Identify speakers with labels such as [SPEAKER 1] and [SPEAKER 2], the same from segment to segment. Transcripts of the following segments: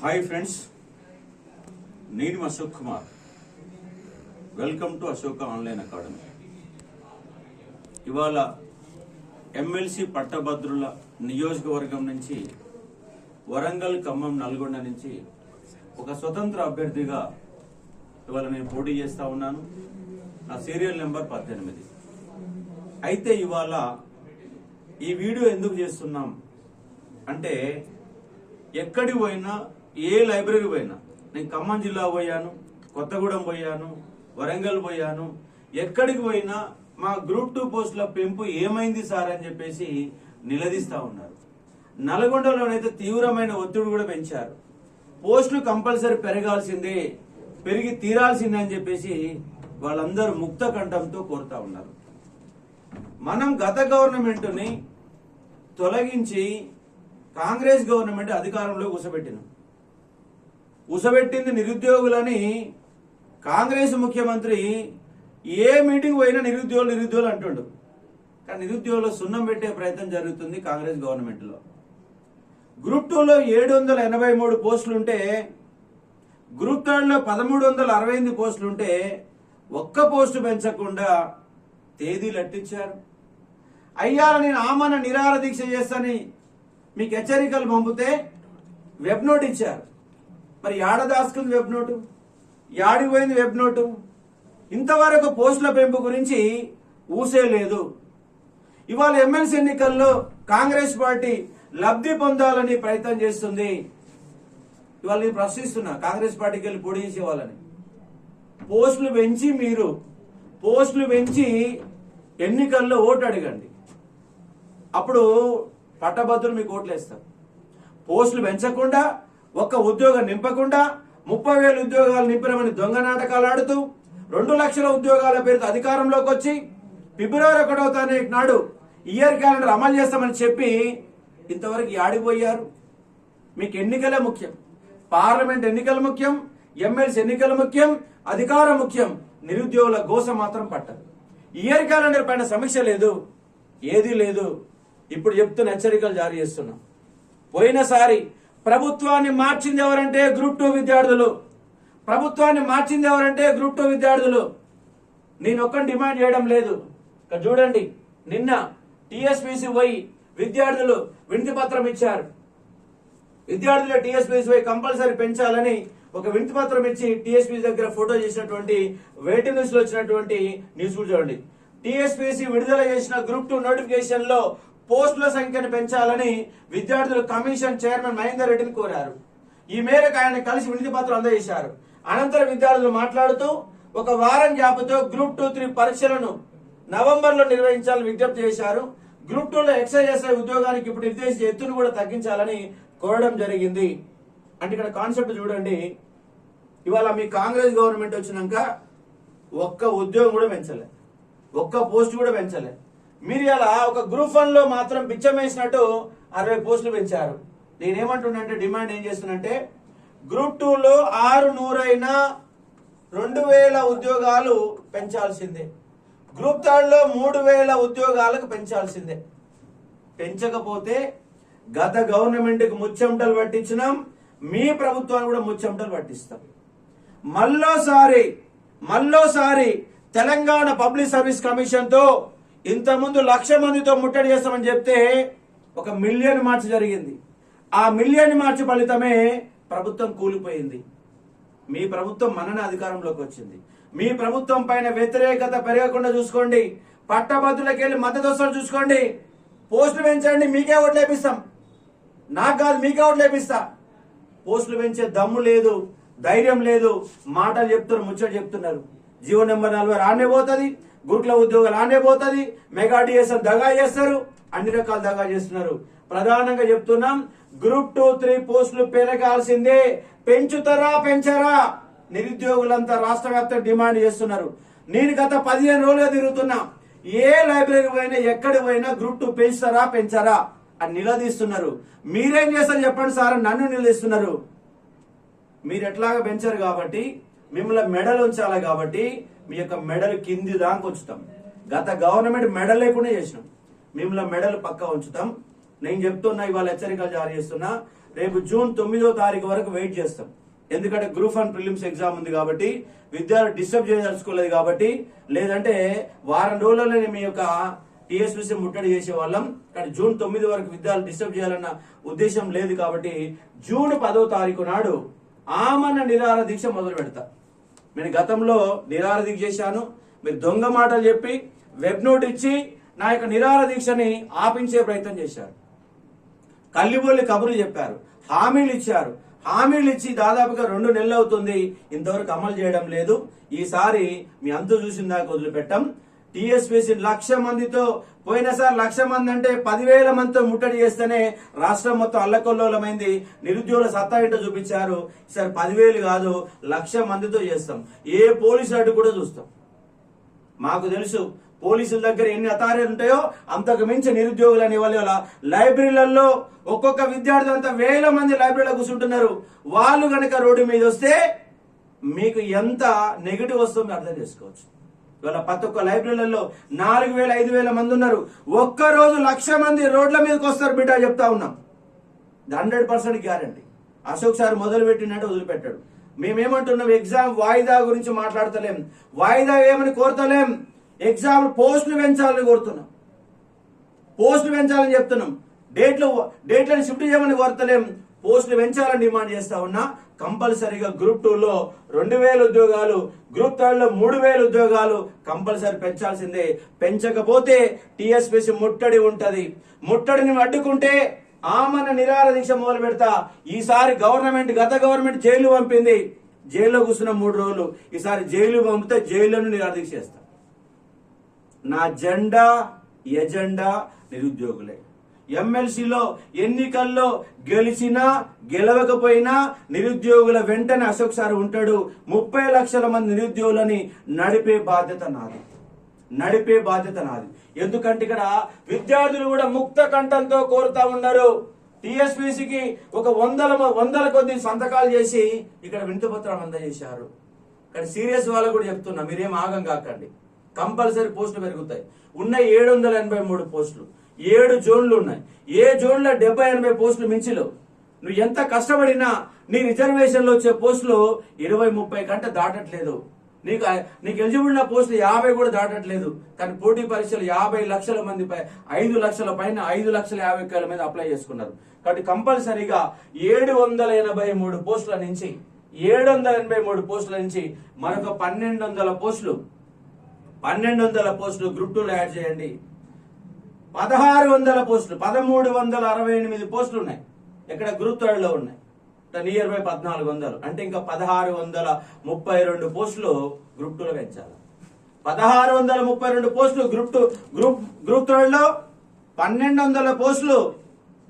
[SPEAKER 1] Hi friends నేను Ashok Kumar. Welcome to Ashoka online academy ఇవాళ MLC పట్టభద్రుల నియోజకవర్గం నుంచి వరంగల్ ఖమ్మం నల్గొండ నుంచి ఒక స్వతంత్ర అభ్యర్థిగా ఇవాళ నేను పోటీ చేస్తా ఉన్నాను. నా సీరియల్ నెంబర్ పద్దెనిమిది. అయితే ఇవాళ ఈ వీడియో ఎందుకు చేస్తున్నాం? అంటే ఎక్కడి పోయినా ఏ లైబ్రరీ పోయినా నేను ఖమ్మం జిల్లా పోయాను కొత్తగూడెం పోయాను వరంగల్ పోయాను ఎక్కడికి పోయినా మా గ్రూప్ టూ పోస్టుల పెంపు ఏమైంది సార్ అని చెప్పేసి నిలదీస్తా ఉన్నారు. నల్గొండలోనైతే తీవ్రమైన ఒత్తిడి కూడా పెంచారు. పోస్టులు కంపల్సరీ పెరగాల్సిందే పెరిగి తీరాల్సిందే అని చెప్పేసి వాళ్ళందరూ ముక్త కంఠంతో కోరుతా ఉన్నారు. మనం గత గవర్నమెంట్ని తొలగించి కాంగ్రెస్ గవర్నమెంట్ అధికారంలో కూసబెట్టినాం కూసబెట్టింది నిరుద్యోగులని కాంగ్రెస్ ముఖ్యమంత్రి ఏ మీటింగ్ పోయినా నిరుద్యోగులు నిరుద్యోగులు అంటుండు. కానీ నిరుద్యోగులు సున్నం పెట్టే ప్రయత్నం జరుగుతుంది కాంగ్రెస్ గవర్నమెంట్లో. గ్రూప్ టూలో ఏడు వందల ఎనభై మూడు పోస్టులుంటే గ్రూప్ థర్డ్లో పదమూడు వందల అరవై ఎనిమిది పోస్టులుంటే ఒక్క పోస్టు పెంచకుండా తేదీలు అట్టించారు అయ్యా నేను ఆమన నిరాహార దీక్ష చేస్తానని మీకు హెచ్చరికలు పంపితే వెబ్ నోట్ ఇచ్చారు. మరి యాడ దాసుకుంది వెబ్ నోటు? యాడికి పోయింది వెబ్ నోటు? ఇంతవరకు పోస్టుల పెంపు గురించి ఊసే లేదు. ఇవాళ ఎమ్మెల్సీ ఎన్నికల్లో కాంగ్రెస్ పార్టీ లబ్ధి పొందాలని ప్రయత్నం చేస్తుంది. ఇవాళ నేను ప్రశ్నిస్తున్నా కాంగ్రెస్ పార్టీకి వెళ్ళి పొడి చేసేవాళ్ళని పోస్టులు పెంచి మీరు పోస్టులు పెంచి ఎన్నికల్లో ఓటు అడగండి. అప్పుడు పట్టభద్రులు మీకు ఓట్లు వేస్తారు పోస్టులు పెంచకుండా ఒక్క ఉద్యోగం నింపకుండా ముప్పై వేల ఉద్యోగాలు నింపినమని దొంగ నాటకాలు ఆడుతూ రెండు లక్షల ఉద్యోగాల పేరుతో అధికారంలోకి వచ్చి ఫిబ్రవరి ఒకటో తారీఖు నాడు ఇయర్ క్యాలెండర్ అమలు చేస్తామని చెప్పి ఇంతవరకు ఆడిపోయారు. మీకు ఎన్నికలే ముఖ్యం. పార్లమెంట్ ఎన్నికలు ముఖ్యం ఎమ్మెల్సీ ఎన్నికలు ముఖ్యం అధికారం ముఖ్యం. నిరుద్యోగుల గోస మాత్రం పట్టదు. ఇయర్ క్యాలెండర్ పైన సమీక్ష లేదు ఏదీ లేదు. ఇప్పుడు చెప్తున్న హెచ్చరికలు జారీ చేస్తున్నాం. పోయినసారి ప్రభుత్వాన్ని మార్చింది ఎవరంటే గ్రూప్ టూ విద్యార్థులు. ప్రభుత్వాన్ని మార్చింది ఎవరంటే గ్రూప్ టూ విద్యార్థులు. నేను ఒక్కని డిమాండ్ చేయడం లేదు. చూడండి నిన్న టిఎస్పిసి పోయి విద్యార్థులు వినతి పత్రం ఇచ్చారు. విద్యార్థుల టీఎస్పీసీ పోయి కంపల్సరీ పెంచాలని ఒక వినతి పత్రం ఇచ్చి టీఎస్పీ దగ్గర ఫోటో చేసినటువంటి వెయిటింగ్ లిస్ట్లో వచ్చినటువంటి న్యూస్ కూడా చూడండి. టీఎస్పీసీ విడుదల చేసిన గ్రూప్ టూ నోటిఫికేషన్లో పోస్టుల సంఖ్యను పెంచాలని విద్యార్థులు కమిషన్ చైర్మన్ మహేందర్ రెడ్డిని కోరారు. ఈ మేరకు ఆయన కలిసి వినతి పత్రం అందజేశారు. అనంతరం విద్యార్థులు మాట్లాడుతూ ఒక వారం గ్యాప్తో గ్రూప్ టూ త్రీ పరీక్షలను నవంబర్లో నిర్వహించాలని విజ్ఞప్తి చేశారు. గ్రూప్ టూలో ఎక్సైజ్ ఉద్యోగానికి ఇప్పుడు నిర్దేశించే ఎత్తును కూడా తగ్గించాలని కోరడం జరిగింది. అంటే ఇక్కడ కాన్సెప్ట్ చూడండి. ఇవాళ మీ కాంగ్రెస్ గవర్నమెంట్ వచ్చినాక ఒక్క ఉద్యోగం కూడా పెంచలే. ఒక్క పోస్ట్ కూడా పెంచలే. మీరు ఇలా ఒక గ్రూప్ వన్లో మాత్రం పిచ్చమేసినట్టు అరవై పోస్టులు పెంచారు. నేనేమంటున్నంటే డిమాండ్ ఏం చేస్తున్నంటే గ్రూప్ టూలో ఆరు నూరైనా రెండు వేల ఉద్యోగాలు పెంచాల్సిందే. గ్రూప్ థర్డ్లో మూడు వేల ఉద్యోగాలకు పెంచాల్సిందే. పెంచకపోతే గత గవర్నమెంట్కి ముచ్చెమటలు పట్టించినాం మీ ప్రభుత్వాన్ని కూడా ముచ్చెమటలు పట్టిస్తాం. మళ్ళోసారి మళ్ళోసారి తెలంగాణ పబ్లిక్ సర్వీస్ కమిషన్తో ఇంతకుముందు లక్ష మందితో ముట్టడి చేస్తామని చెప్తే ఒక మిలియన్ మార్చ్ జరిగింది. ఆ మిలియన్ మార్చ్ ఫలితమే ప్రభుత్వం కూలిపోయింది. మీ ప్రభుత్వం మనన అధికారంలోకి వచ్చింది. మీ ప్రభుత్వం పైన వ్యతిరేకత పెరగకుండా చూసుకోండి. పట్టభద్రులకి వెళ్ళి మద్దతు వస్తారు చూసుకోండి. పోస్టులు పెంచండి మీకే ఓట్లు వేపిస్తాం. నాకు కాదు మీకే ఓట్లు వేపిస్తా. పోస్టులు పెంచే దమ్ము లేదు ధైర్యం లేదు. మాటలు చెప్తున్నారు ముచ్చట చెప్తున్నారు. జీవో నెంబర్ నలభై రానే పోతుంది. గురుకుల ఉద్యోగాలు ఆనే పోతుంది మెగా డిఎస్ఎం దగా చేస్తారు అన్ని రకాల దగా చేస్తున్నారు. ప్రధానంగా చెప్తున్నాం గ్రూప్ టూ త్రీ పోస్టులు పెరగాల్సిందే. పెంచుతారా పెంచారా? నిరుద్యోగులంతా రాష్ట్ర వ్యాప్తంగా డిమాండ్ చేస్తున్నారు. నేను గత పదిహేను రోజులుగా తిరుగుతున్నా ఏ లైబ్రరీ పోయినా ఎక్కడ పోయినా గ్రూప్ టూ పెంచుతారా పెంచారా అని నిలదీస్తున్నారు. మీరేం చేస్తారు చెప్పండి సార్ నన్ను నిలదీస్తున్నారు. మీరు ఎట్లాగా పెంచారు కాబట్టి మిమ్మల్ని మెడల్ ఉంచాలి కాబట్టి మీ యొక్క మెడల్ కింది దాకా ఉంచుతాం. గత గవర్నమెంట్ మెడల్ లేకుండా చేసినాం. మిమ్మల్ని మెడల్ పక్క ఉంచుతాం. నేను చెప్తున్నా ఇవాళ హెచ్చరికలు జారీ చేస్తున్నా. రేపు జూన్ తొమ్మిదో తారీఖు వరకు వెయిట్ చేస్తాం. ఎందుకంటే గ్రూప్ వన్ ప్రిలిమ్స్ ఎగ్జామ్ ఉంది కాబట్టి విద్యార్థులు డిస్టర్బ్ చేయదలుచుకోలేదు కాబట్టి లేదంటే వారం రోజుల్లోనే మీ యొక్క టీఎస్పీసీ ముట్టడి చేసే వాళ్ళం. కానీ జూన్ తొమ్మిది వరకు విద్యార్థులు డిస్టర్బ్ చేయాలన్న ఉద్దేశం లేదు కాబట్టి జూన్ పదో తారీఖు నాడు ఆమన్న నిరాహార దీక్ష మొదలు పెడతా. నేను గతంలో నిరార దీక్ష చేశాను. మీరు దొంగ మాటలు చెప్పి వెబ్ నోట్ ఇచ్చి నా యొక్క నిరార దీక్షని ఆపించే ప్రయత్నం చేశారు. కల్లిబొల్లి కబుర్లు చెప్పారు. హామీలు ఇచ్చారు. హామీలు ఇచ్చి దాదాపుగా రెండు నెలలు అవుతుంది. ఇంతవరకు అమలు చేయడం లేదు. ఈసారి మీ అంతు చూసిన దాకా వదిలిపెట్టాం. టీఎస్పీసీ లక్ష మందితో పోయినసారి లక్ష మంది అంటే పదివేల మందితో ముట్టడి చేస్తేనే రాష్ట్రం మొత్తం అల్లకొల్లోలమైంది. నిరుద్యోగుల సత్తా ఏంటో చూపించారు. ఈసారి పదివేలు కాదు లక్ష మందితో చేస్తాం. ఏ పోలీసు అడ్డు కూడా చూస్తాం. మాకు తెలుసు పోలీసుల దగ్గర ఎన్ని అథారిటీలు ఉంటాయో అంతకు మించి నిరుద్యోగులు అనే వాళ్ళ లైబ్రరీలలో ఒక్కొక్క విద్యార్థి అంతా వేల మంది లైబ్రరీలో కూర్చుంటున్నారు. వాళ్ళు కనుక రోడ్డు మీద వస్తే మీకు ఎంత నెగిటివ్ వస్తుందో అర్థం చేసుకోవచ్చు. ఇవాళ ప్రతి ఒక్క లైబ్రరీలలో నాలుగు వేల ఐదు వేల మంది ఉన్నారు. ఒక్క రోజు లక్ష మంది రోడ్ల మీదకి వస్తారు బిడ్డ చెప్తా ఉన్నాం. Hundred percent guarantee. Ashok sir మొదలు పెట్టినట్టు వదిలిపెట్టాడు. మేమేమంటున్నాం ఎగ్జామ్ వాయిదా గురించి మాట్లాడతలేం. వాయిదా ఏమని కోరతలేం. ఎగ్జామ్ పోస్టులు పెంచాలని కోరుతున్నాం. పోస్టులు పెంచాలని చెప్తున్నాం. డేట్లు డేట్లను షిఫ్ట్ చేయమని కోరతలేం. పోస్టులు పెంచాలని డిమాండ్ చేస్తా ఉన్నా కంపల్సరీగా గ్రూప్ టూ లో రెండు వేల ఉద్యోగాలు గ్రూప్ థర్డ్లో మూడు వేల ఉద్యోగాలు కంపల్సరీ పెంచాల్సిందే. పెంచకపోతే టీఎస్పీసీ ముట్టడి ఉంటది. ముట్టడిని అడ్డుకుంటే ఆమన నిరాహార దీక్ష మొదలు పెడతా. ఈసారి గవర్నమెంట్ గత గవర్నమెంట్ జైలు పంపింది. జైల్లో కూర్చున్న మూడు రోజులు. ఈసారి జైలు పంపితే జైల్లోనే నిరాహార దీక్ష చేస్తా. నా జెండా ఎజెండా నిరుద్యోగులే. ఎమ్మెల్సీలో ఎన్నికల్లో గెలిచినా గెలవకపోయినా నిరుద్యోగుల వెంటనే అశోక్ సార్ ఉంటాడు. ముప్పై లక్షల మంది నిరుద్యోగులని నడిపే బాధ్యత నాది. నడిపే బాధ్యత నాది. ఎందుకంటే ఇక్కడ విద్యార్థులు కూడా ముక్త కంఠంతో కోరుతా ఉన్నారు. టిఎస్పిసికి ఒక వందల వందల కొద్ది సంతకాలు చేసి ఇక్కడ వింతపత్రం అందజేశారు. కానీ సీరియస్ వాళ్ళకు కూడా చెప్తున్నా మీరేం ఆగం కాకండి. కంపల్సరీ పోస్టులు పెరుగుతాయి. ఉన్న ఏడు వందల ఎనభై మూడు పోస్టులు. ఏడు జోన్లు ఉన్నాయి. ఏ జోన్లో డెబ్బై ఎనభై పోస్టులు మించిలో? నువ్వు ఎంత కష్టపడినా నీ రిజర్వేషన్లో వచ్చే పోస్టులు ఇరవై ముప్పై గంట దాటట్లేదు. నీకు నీకు ఎలిజిబుల్ ఉన్న పోస్టులు యాభై కూడా దాటట్లేదు. కానీ పోటీ పరీక్షలు యాభై లక్షల మంది పై ఐదు లక్షల పైన ఐదు లక్షల యాభై వేల మీద అప్లై చేసుకున్నారు. కాబట్టి కంపల్సరీగా ఏడు వందల ఎనభై మూడు పోస్టుల నుంచి ఏడు వందల ఎనభై మూడు పోస్టుల నుంచి మరొక పన్నెండు వందల పోస్టులు పన్నెండు వందల పోస్టులు గ్రూప్ టూలో యాడ్ చేయండి. పదహారు వందల పోస్టులు పదమూడు వందల అరవై ఎనిమిది పోస్టులు ఉన్నాయి. ఇక్కడ గ్రూప్ థర్డ్ ఉన్నాయి నియర్ బై పద్నాలుగు వందలు. అంటే ఇంకా పదహారు వందల ముప్పై రెండు పోస్టులు గ్రూప్ టూలో పెంచాలి. పదహారు వందల ముప్పై రెండు పోస్టులు గ్రూప్ టూ గ్రూప్ గ్రూప్ థర్డ్లో పన్నెండు వందల పోస్టులు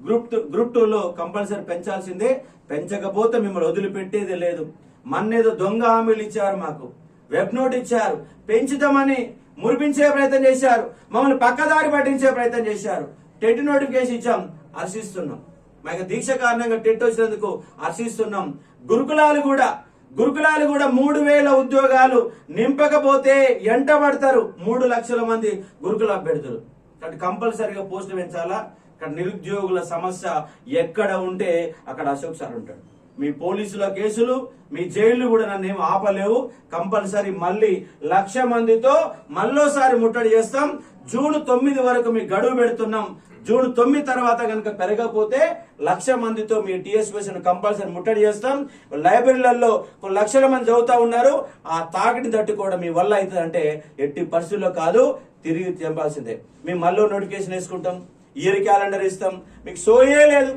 [SPEAKER 1] గ్రూప్ టూ గ్రూప్ టూలో కంపల్సరీ పెంచాల్సిందే. పెంచకపోతే మిమ్మల్ని వదిలిపెట్టేది లేదు. మన్నేదో దొంగ హామీలు ఇచ్చారు మాకు. వెబ్ నోట్ ఇచ్చారు. పెంచుతామని మురిపించే ప్రయత్నం చేశారు. మమ్మల్ని పక్కదారి పట్టించే ప్రయత్నం చేశారు. టెట్ నోటిఫికేషన్ ఇచ్చాం హర్షిస్తున్నాం. మాకు దీక్ష కారణంగా టెట్ వచ్చినందుకు హర్షిస్తున్నాం. గురుకులాలు కూడా గురుకులాలు కూడా మూడు వేల ఉద్యోగాలు నింపకపోతే ఎంట పడతారు మూడు లక్షల మంది గురుకుల అభ్యర్థులు. కాబట్టి కంపల్సరీగా పోస్టులు పెంచాలా? ఇక్కడ నిరుద్యోగుల సమస్య ఎక్కడ ఉంటే అక్కడ అశోక్ సార్ ఉంటాడు. మీ పోలీసుల కేసులు మీ జైళ్ళు కూడా నన్ను ఏం ఆపలేవు. కంపల్సరీ మళ్ళీ లక్ష మందితో మళ్ళోసారి ముట్టడి చేస్తాం. జూన్ తొమ్మిది వరకు మీ గడువు పెడుతున్నాం. జూన్ తొమ్మిది తర్వాత కనుక పెరగకపోతే లక్ష మందితో మీ టీఎస్పీసీని కంపల్సరీ ముట్టడి చేస్తాం. లైబ్రరీలలో కొన్ని లక్షల మంది చదువుతా ఉన్నారు. ఆ తాకిడి తట్టుకోవడం మీ వల్ల అవుతుందంటే ఎట్టి పరిస్థితుల్లో కాదు తిరిగి తెంపాల్సిందే. మేము మళ్ళీ నోటిఫికేషన్ వేసుకుంటాం. ఇయర్ క్యాలెండర్ ఇస్తాం. మీకు సోయే లేదు.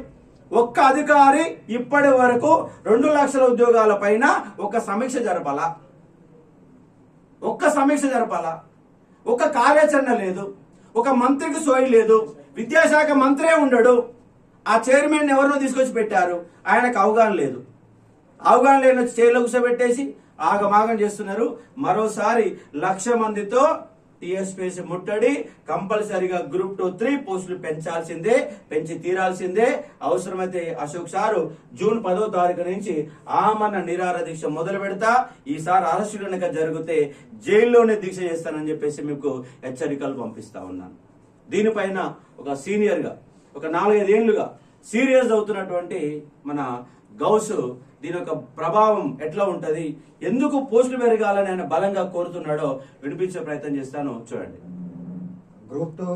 [SPEAKER 1] ఒక్క అధికారి ఇప్పటి వరకు రెండు లక్షల ఉద్యోగాల పైన ఒక సమీక్ష జరపాలా. ఒక్క సమీక్ష జరపాలా. ఒక కార్యాచరణ లేదు. ఒక మంత్రికి సోయి లేదు. విద్యాశాఖ మంత్రే ఉండడు. ఆ చైర్మన్ ఎవరినో తీసుకొచ్చి పెట్టారు. ఆయనకు అవగాహన లేదు. అవగాహన లేని వచ్చి చైర్లో కూర్చోబెట్టేసి ఆగమాగం చేస్తున్నారు. మరోసారి లక్ష మందితో టీఎస్పీఎస్ ముట్టడి కంపల్సరీగా గ్రూప్ టూ త్రీ పోస్టులు పెంచాల్సిందే పెంచి తీరాల్సిందే. అవసరమైతే అశోక్ సారు జూన్ పదో తారీఖు నుంచి ఆమరణ నిరార దీక్ష మొదలు పెడతా. ఈసారి అరెస్టు కనుక జరిగితే జైల్లోనే దీక్ష చేస్తానని చెప్పేసి మీకు హెచ్చరికలు పంపిస్తా ఉన్నాను. దీనిపైన ఒక సీనియర్గా ఒక నాలుగైదేళ్ళుగా సీరియస్ అవుతున్నటువంటి మన గౌస్ దీని యొక్క ప్రభావం ఎట్లా ఉంటుంది? ఎందుకు పోస్టులు పెరగాలని ఆయన బలంగా కోరుతున్నాడో వినిపించే ప్రయత్నం చేస్తాను. చూడండి.
[SPEAKER 2] Group two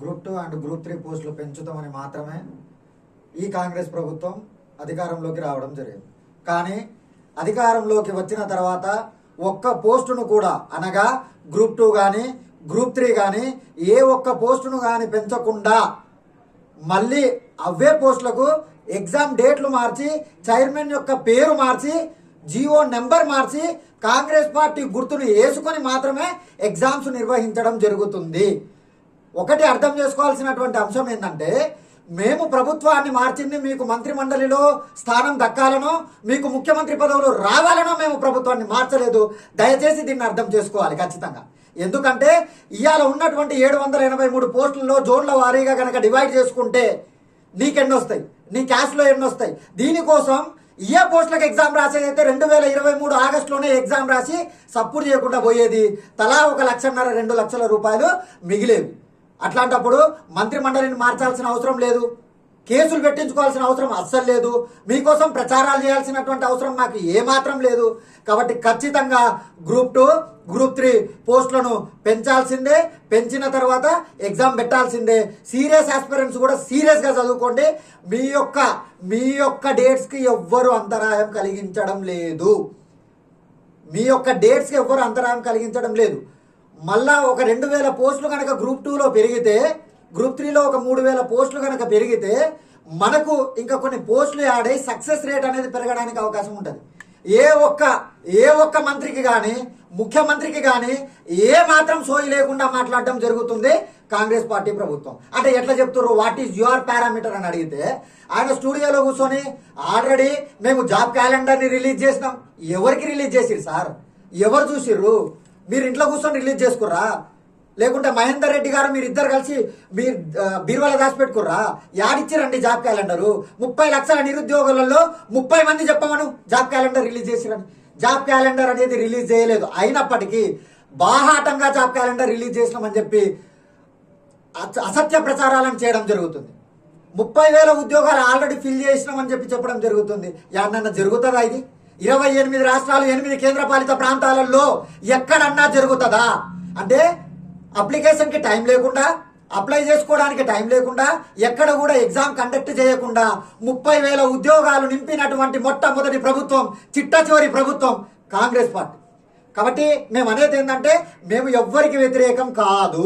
[SPEAKER 2] group two and group three పోస్టులు పెంచుతామని మాత్రమే ఈ కాంగ్రెస్ ప్రభుత్వం అధికారంలోకి రావడం జరిగింది. కానీ అధికారంలోకి వచ్చిన తర్వాత ఒక్క పోస్టును కూడా అనగా గ్రూప్ టూ కానీ గ్రూప్ త్రీ కానీ ఏ ఒక్క పోస్టును కానీ పెంచకుండా మళ్ళీ అవే పోస్టులకు ఎగ్జామ్ డేట్లు మార్చి చైర్మన్ యొక్క పేరు మార్చి జియో నెంబర్ మార్చి కాంగ్రెస్ పార్టీ గుర్తును వేసుకొని మాత్రమే ఎగ్జామ్స్ నిర్వహించడం జరుగుతుంది. ఒకటి అర్థం చేసుకోవాల్సినటువంటి అంశం ఏంటంటే మేము ప్రభుత్వాన్ని మార్చింది మీకు మంత్రి మండలిలో స్థానం దక్కాలనో మీకు ముఖ్యమంత్రి పదవులు రావాలనో మేము ప్రభుత్వాన్ని మార్చలేదు. దయచేసి దీన్ని అర్థం చేసుకోవాలి ఖచ్చితంగా. ఎందుకంటే ఇవాళ ఉన్నటువంటి ఏడు వందల ఎనభై మూడు పోస్టుల్లో జోన్ల వారీగా కనుక డివైడ్ చేసుకుంటే నీకెన్నొస్తాయి? నీ క్యాష్లో ఎన్ని వస్తాయి దీనికోసం ఏ పోస్టులకు ఎగ్జామ్ రాసేది అయితే రెండు వేల ఇరవై మూడు ఆగస్టులోనే ఎగ్జామ్ రాసి సపోర్ట్ చేయకుండా పోయేది? తలా ఒక లక్షన్నర రెండు లక్షల రూపాయలు మిగిలేవి. అట్లాంటప్పుడు మంత్రి మండలిని మార్చాల్సిన అవసరం లేదు. కేసులు పెట్టించుకోవాల్సిన అవసరం అస్సలు లేదు. మీకోసం ప్రచారాలు చేయాల్సినటువంటి అవసరం మాకు ఏమాత్రం లేదు. కాబట్టి ఖచ్చితంగా గ్రూప్ టూ గ్రూప్ త్రీ పోస్టులను పెంచాల్సిందే. పెంచిన తర్వాత ఎగ్జామ్ పెట్టాల్సిందే. సీరియస్ ఆస్పిరెంట్స్ కూడా సీరియస్గా చదువుకోండి. మీ యొక్క మీ యొక్క డేట్స్కి ఎవ్వరు అంతరాయం కలిగించడం లేదు. మీ యొక్క డేట్స్కి ఎవ్వరు అంతరాయం కలిగించడం లేదు. మళ్ళా ఒక రెండు వేల పోస్టులు కనుక గ్రూప్ టూలో పెరిగితే గ్రూప్ త్రీలో ఒక మూడు వేల పోస్టులు కనుక పెరిగితే మనకు ఇంకా కొన్ని పోస్టులు యాడ్ అయ్యి సక్సెస్ రేట్ అనేది పెరగడానికి అవకాశం ఉంటుంది. ఏ ఒక్క ఏ ఒక్క మంత్రికి కానీ ముఖ్యమంత్రికి కానీ ఏ మాత్రం సోయి లేకుండా మాట్లాడడం జరుగుతుంది కాంగ్రెస్ పార్టీ ప్రభుత్వం. అంటే ఎట్లా చెప్తున్నారు వాట్ ఈజ్ యువర్ పారామీటర్ అని అడిగితే ఆయన స్టూడియోలో కూర్చొని ఆల్రెడీ మేము జాబ్ క్యాలెండర్ని రిలీజ్ చేసినాం. ఎవరికి రిలీజ్ చేసిరు సార్? ఎవరు చూసిర్రు? మీరు ఇంట్లో కూర్చొని రిలీజ్ చేసుకుర్రా? లేకుంటే మహేందర్ రెడ్డి గారు మీరు ఇద్దరు కలిసి మీరు బీరువాల దాచిపెట్టుకుర్రా? యాడిచ్చిరండి జాబ్ క్యాలెండరు. ముప్పై లక్షల నిరుద్యోగులలో ముప్పై మంది చెప్పమను జాబ్ క్యాలెండర్ రిలీజ్ చేసిరని. జాబ్ క్యాలెండర్ అనేది రిలీజ్ చేయలేదు. అయినప్పటికీ బాహాటంగా జాబ్ క్యాలెండర్ రిలీజ్ చేసినామని చెప్పి అస- అసత్య ప్రచారాలను చేయడం జరుగుతుంది. ముప్పై వేల ఉద్యోగాలు ఆల్రెడీ ఫిల్ చేసినామని చెప్పి చెప్పడం జరుగుతుంది. ఎన్నన్నా జరుగుతుందా ఇది? ఇరవై ఎనిమిది రాష్ట్రాలు ఎనిమిది కేంద్రపాలిత ప్రాంతాలలో ఎక్కడన్నా జరుగుతుందా? అంటే అప్లికేషన్కి టైం లేకుండా అప్లై చేసుకోవడానికి టైం లేకుండా ఎక్కడ కూడా ఎగ్జామ్ కండక్ట్ చేయకుండా ముప్పై వేల ఉద్యోగాలు నింపినటువంటి మొట్టమొదటి ప్రభుత్వం చిట్ట చివరి ప్రభుత్వం కాంగ్రెస్ పార్టీ. కాబట్టి మేము అనేది ఏంటంటే మేము ఎవ్వరికి వ్యతిరేకం కాదు.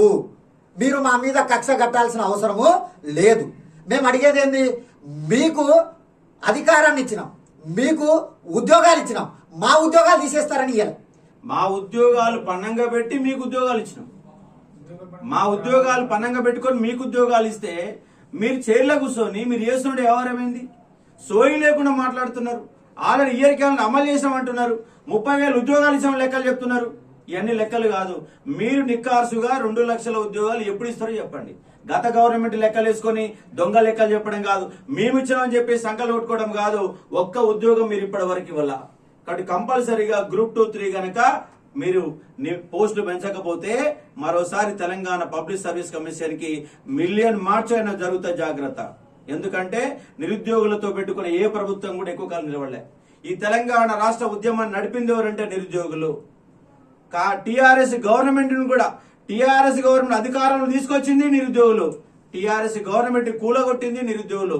[SPEAKER 2] మీరు మా మీద కక్ష కట్టాల్సిన అవసరము లేదు. మేము అడిగేది ఏంది? మీకు అధికారాన్ని ఇచ్చినాం. మీకు ఉద్యోగాలు ఇచ్చినాం. మా ఉద్యోగాలు తీసేస్తారని ఇయ్యాలి.
[SPEAKER 1] మా ఉద్యోగాలు పన్నంగా పెట్టి మీకు ఉద్యోగాలు ఇచ్చినాం. మా ఉద్యోగాలు పన్నంగా పెట్టుకొని మీకు ఉద్యోగాలు ఇస్తే మీరు చైర్లో కూర్చొని మీరు చేస్తుండే వ్యవహారమైంది? సోయి లేకుండా మాట్లాడుతున్నారు. ఆల్రెడీ ఇయర్ క్యాలెండర్ అమలు చేసామంటున్నారు ముప్పై వేల ఉద్యోగాలు ఇచ్చామని లెక్కలు చెప్తున్నారు. ఇవన్నీ లెక్కలు కాదు. మీరు నిక్కార్సుగా రెండు లక్షల ఉద్యోగాలు ఎప్పుడు ఇస్తారో చెప్పండి. గత గవర్నమెంట్ లెక్కలు వేసుకొని దొంగ లెక్కలు చెప్పడం కాదు. మేము ఇచ్చామని చెప్పి సంకలు కొట్టుకోవడం కాదు. ఒక్క ఉద్యోగం మీరు ఇప్పటి వరకు ఇవ్వాల? కాబట్టి కంపల్సరీగా గ్రూప్ టూ త్రీ కనుక మీరు పోస్టులు పెంచకపోతే మరోసారి తెలంగాణ పబ్లిక్ సర్వీస్ కమిషన్కి మిలియన్ మార్చ్ అయినా జరుగుతా జాగ్రత్త. ఎందుకంటే నిరుద్యోగులతో పెట్టుకున్న ఏ ప్రభుత్వం కూడా ఎక్కువ కాలం నిలవలే ఈ తెలంగాణ రాష్ట్ర ఉద్యమాన్ని నడిపింది ఎవరంటే నిరుద్యోగులు. కా టిఆర్ఎస్ గవర్నమెంట్ కూడా. టిఆర్ఎస్ గవర్నమెంట్ అధికారంలో తీసుకొచ్చింది నిరుద్యోగులు. టిఆర్ఎస్ గవర్నమెంట్ కూలగొట్టింది నిరుద్యోగులు.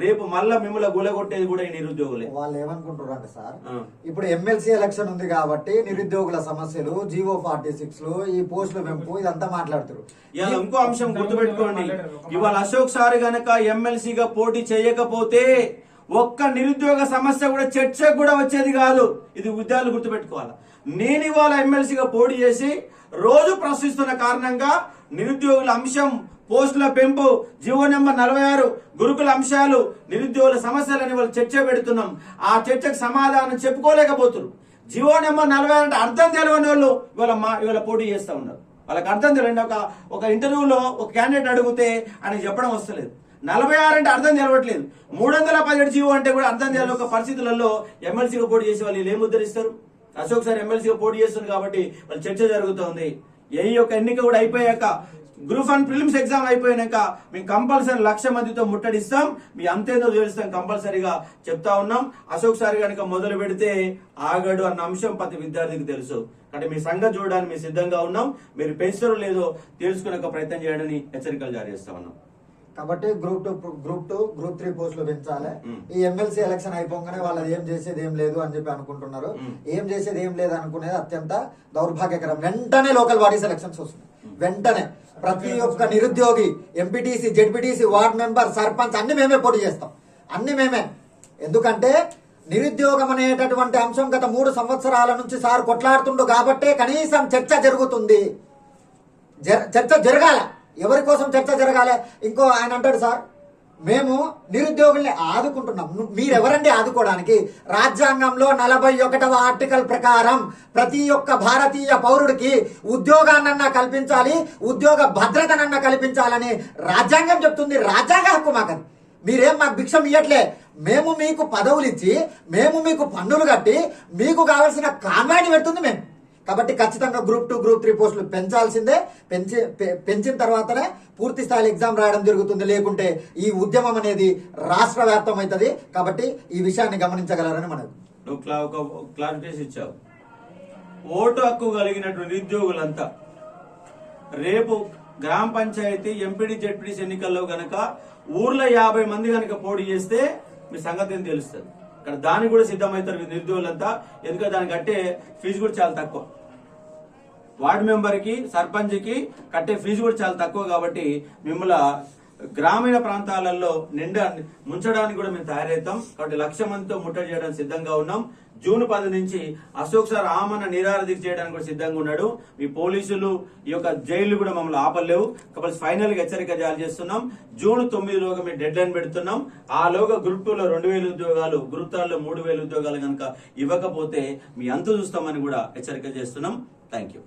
[SPEAKER 1] రేపు మళ్ళా మిమ్మల్ని కూలగొట్టేది కూడా ఈ నిరుద్యోగులే.
[SPEAKER 2] వాళ్ళు ఏమనుకుంటారు అంటే సార్. ఇప్పుడు ఎమ్మెల్సీ ఎలక్షన్ ఉంది కాబట్టి నిరుద్యోగుల సమస్యలు జీవో ఫార్టీ సిక్స్లో ఈ పోస్టుల పెంపు ఇదంతా మాట్లాడుతారు
[SPEAKER 1] ఇవాళ ఇంకో అంశం గుర్తుపెట్టుకోండి. ఇవాళ అశోక్ సార్ గనక ఎమ్మెల్సీగా పోటీ చేయకపోతే ఒక్క నిరుద్యోగ సమస్య కూడా చర్చకు కూడా వచ్చేది కాదు. ఇది ఉద్యోగాలు గుర్తుపెట్టుకోవాలి? నేను ఇవాళ ఎమ్మెల్సీగా పోటీ చేసి రోజు ప్రశ్నిస్తున్న కారణంగా నిరుద్యోగుల అంశం పోస్టుల పెంపు జీవో నెంబర్ నలభై ఆరు గురుకుల అంశాలు నిరుద్యోగుల సమస్యలని వాళ్ళు చర్చ పెడుతున్నాం. ఆ చర్చకు సమాధానం చెప్పుకోలేకపోతున్నారు జియో నెంబర్ నలభై ఆరు అంటే అర్థం తెలియని వాళ్ళు ఇవాళ మా ఇవాళ పోటీ చేస్తూ ఉన్నారు. వాళ్ళకి అర్థం తెలియండి ఒక ఒక ఇంటర్వ్యూలో ఒక క్యాండిడేట్ అడిగితే ఆయన చెప్పడం వస్తలేదు. నలభై ఆరు అంటే అర్థం తెలవట్లేదు. మూడు వందల పదిహేడు జీవో అంటే కూడా అర్థం తెలియని ఒక పరిస్థితులలో ఎమ్మెల్సీగా పోటీ చేసే వాళ్ళు వీళ్ళు ఏం ఉద్ధరిస్తారు? అశోక్ సార్ ఎమ్మెల్సీగా పోటీ చేస్తున్నారు కాబట్టి వాళ్ళు చర్చ జరుగుతోంది. ఏ యొక్క ఎన్నిక కూడా అయిపోయాక గ్రూప్ వన్ ప్రిలిమ్స్ ఎగ్జామ్ అయిపోయినాక మేము కంపల్సరీ లక్ష మందితో ముట్టడిస్తాం. మీ అంతేందో తెలుస్తాం కంపల్సరీగా చెప్తా ఉన్నాం. అశోక్ సార్ కనుక మొదలు పెడితే ఆగడు అన్న అంశం ప్రతి విద్యార్థికి తెలుసు. అంటే మీ సంగతి చూడడానికి మేము సిద్ధంగా ఉన్నాం. మీరు పెంచుతారో లేదో తెలుసుకునే ఒక ప్రయత్నం చేయడానికి హెచ్చరికలు జారీ చేస్తా ఉన్నాం.
[SPEAKER 2] కాబట్టి group two group two group three పోస్టులు పెంచాలి. ఈ ఎమ్మెల్సీ ఎలక్షన్ అయిపోగానే వాళ్ళు ఏం చేసేది ఏం లేదు అని చెప్పి అనుకుంటున్నారు. ఏం చేసేది ఏం లేదు అనుకునేది అత్యంత దౌర్భాగ్యకరం. వెంటనే లోకల్ బాడీస్ ఎలక్షన్స్ వస్తున్నాయి. వెంటనే ప్రతి ఒక్క నిరుద్యోగి MPTC ZPTC ward member sarpanch అన్ని మేమే పోటీ చేస్తాం. అన్ని మేమే. ఎందుకంటే నిరుద్యోగం అనేటటువంటి అంశం గత మూడు సంవత్సరాల నుంచి సార్ కొట్లాడుతుండు కాబట్టే కనీసం చర్చ జరుగుతుంది. జర- చర్చ జరగాల. ఎవరి కోసం చర్చ జరగాలి? ఇంకో ఆయన అంటాడు సార్ మేము నిరుద్యోగుల్ని ఆదుకుంటున్నాం. మీరెవరండి ఆదుకోవడానికి? రాజ్యాంగంలో నలభై ఒకటవ ఆర్టికల్ ప్రకారం ప్రతి ఒక్క భారతీయ పౌరుడికి ఉద్యోగాన్నన్నా కల్పించాలి ఉద్యోగ భద్రతనన్నా కల్పించాలని రాజ్యాంగం చెప్తుంది. రాజ్యాంగ హక్కు మాకు మీరేం మాకు భిక్షం ఇయ్యట్లే. మేము మీకు పదవులు ఇచ్చి మేము మీకు పన్నులు కట్టి మీకు కావలసిన కాన్వాయిని పెడుతుంది మేము. కాబట్టి ఖచ్చితంగా గ్రూప్ టూ గ్రూప్ త్రీ పోస్టులు పెంచాల్సిందే. పెంచి పె- పెంచిన తర్వాతనే పూర్తి స్థాయిలో ఎగ్జామ్ రాయడం జరుగుతుంది. లేకుంటే ఈ ఉద్యమం అనేది రాష్ట్ర వ్యాప్తం అవుతుంది. కాబట్టి ఈ విషయాన్ని గమనించగలరని మనకు
[SPEAKER 1] నువ్వు క్లారిఫికేషన్ ఇచ్చావు. ఓటు హక్కు కలిగినటువంటి నిరుద్యోగులంతా రేపు గ్రామ పంచాయతీ ఎంపీడీ జెడ్పీడీసీ ఎన్నికల్లో గనక ఊర్లో యాభై మంది కనుక పోటీ చేస్తే మీ సంగతి తెలుస్తుంది? ఇక్కడ దానికి కూడా సిద్ధమవుతారు మీ నిరుద్యోగులంతా. ఎందుకంటే దానికి కట్టే ఫీజు కూడా చాలా తక్కువ. వార్డు మెంబర్కి సర్పంచ్కి కట్టే ఫీజు కూడా చాలా తక్కువ కాబట్టి మిమ్మల్ని గ్రామీణ ప్రాంతాలలో నిండా ముంచడానికి కూడా మేము తయారవుతాం. కాబట్టి లక్ష మందితో ముట్టడి చేయడానికి సిద్ధంగా ఉన్నాం. జూన్ పది నుంచి అశోక్ సార్ ఆమన నిరారధిక చేయడానికి కూడా సిద్ధంగా ఉన్నాడు. మీ పోలీసులు ఈ యొక్క జైలు కూడా మమ్మల్ని ఆపలేవు. కాబట్టి ఫైనల్గా హెచ్చరిక జారీ చేస్తున్నాం. జూన్ తొమ్మిదిలోగా మేము డెడ్ లైన్ పెడుతున్నాం. ఆ లోగా గ్రూప్లో రెండు వేల ఉద్యోగాలు గ్రూప్ త్రీ మూడు వేల ఉద్యోగాలు కనుక ఇవ్వకపోతే మీ అంతు చూస్తామని కూడా హెచ్చరిక చేస్తున్నాం. Thank you.